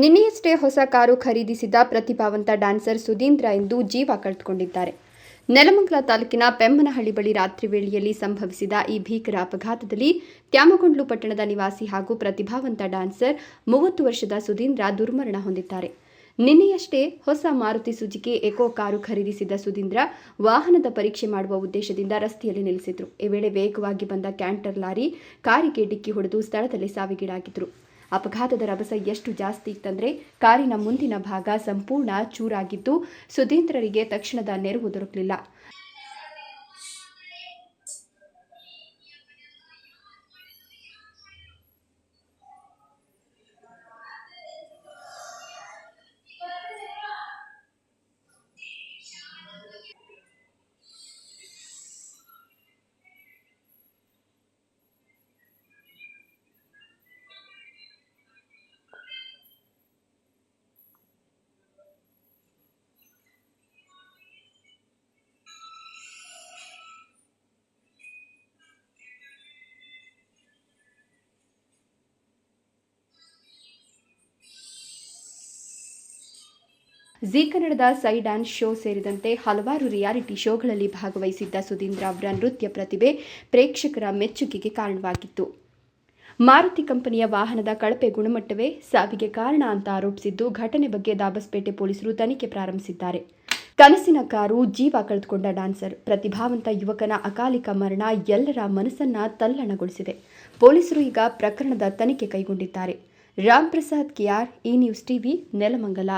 ನಿನ್ನೆಯಷ್ಟೇ ಹೊಸ ಕಾರು ಖರೀದಿಸಿದ ಪ್ರತಿಭಾವಂತ ಡ್ಯಾನ್ಸರ್ ಸುಧೀಂದ್ರ ಎಂದು ಜೀವ ಕಳೆದುಕೊಂಡಿದ್ದಾರೆ. ನೆಲಮಂಗಲ ತಾಲೂಕಿನ ಪೆಮ್ಮನಹಳ್ಳಿ ಬಳಿ ರಾತ್ರಿ ವೇಳೆಯಲ್ಲಿ ಸಂಭವಿಸಿದ ಈ ಭೀಕರ ಅಪಘಾತದಲ್ಲಿ ತ್ಯಾಮಗೊಂಡ್ಲು ಪಟ್ಟಣದ ನಿವಾಸಿ ಹಾಗೂ ಪ್ರತಿಭಾವಂತ ಡ್ಯಾನ್ಸರ್ ಮೂವತ್ತು ವರ್ಷದ ಸುಧೀಂದ್ರ ದುರ್ಮರಣ ಹೊಂದಿದ್ದಾರೆ. ನಿನ್ನೆಯಷ್ಟೇ ಹೊಸ ಮಾರುತಿ ಸುಜುಕಿ ಎಕೋ ಕಾರು ಖರೀದಿಸಿದ ಸುಧೀಂದ್ರ ವಾಹನದ ಪರೀಕ್ಷೆ ಮಾಡುವ ಉದ್ದೇಶದಿಂದ ರಸ್ತೆಯಲ್ಲಿ ನಿಲ್ಲಿಸಿದ್ರು ಈ ವೇಳೆ ವೇಗವಾಗಿ ಬಂದ ಕ್ಯಾಂಟರ್ ಲಾರಿ ಕಾರಿಗೆ ಡಿಕ್ಕಿ ಹೊಡೆದು ಸ್ಥಳದಲ್ಲಿ ಸಾವಿಗೀಡಾಗಿದ್ರು. ಅಪಘಾತದ ರಭಸ ಎಷ್ಟು ಜಾಸ್ತಿ ಇತ್ತಂದ್ರೆ ಕಾರಿನ ಮುಂದಿನ ಭಾಗ ಸಂಪೂರ್ಣ ಚೂರಾಗಿದ್ದು ಸುಧೀಂದ್ರರಿಗೆ ತಕ್ಷಣದ ನೆರವು ದೊರಕಲಿಲ್ಲ. ಜಿ ಕನ್ನಡದ ಸೈ ಡ್ಯಾನ್ಸ್ ಶೋ ಸೇರಿದಂತೆ ಹಲವಾರು ರಿಯಾಲಿಟಿ ಶೋಗಳಲ್ಲಿ ಭಾಗವಹಿಸಿದ್ದ ಸುಧೀಂದ್ರ ಅವರ ನೃತ್ಯ ಪ್ರತಿಭೆ ಪ್ರೇಕ್ಷಕರ ಮೆಚ್ಚುಗೆಗೆ ಕಾರಣವಾಗಿತ್ತು. ಮಾರುತಿ ಕಂಪನಿಯ ವಾಹನದ ಕಳಪೆ ಗುಣಮಟ್ಟವೇ ಸಾವಿಗೆ ಕಾರಣ ಅಂತ ಆರೋಪಿಸಿದ್ದು, ಘಟನೆ ಬಗ್ಗೆ ದಾಬಸ್ಪೇಟೆ ಪೊಲೀಸರು ತನಿಖೆ ಪ್ರಾರಂಭಿಸಿದ್ದಾರೆ. ಕನಸಿನ ಕಾರು, ಜೀವ ಕಳೆದುಕೊಂಡ ಡಾನ್ಸರ್ ಪ್ರತಿಭಾವಂತ ಯುವಕನ ಅಕಾಲಿಕ ಮರಣ ಎಲ್ಲರ ಮನಸ್ಸನ್ನ ತಲ್ಲಣಗೊಳಿಸಿದೆ. ಪೊಲೀಸರು ಈಗ ಪ್ರಕರಣದ ತನಿಖೆ ಕೈಗೊಂಡಿದ್ದಾರೆ. Ram Prasad KR E news TV, Nelamangala.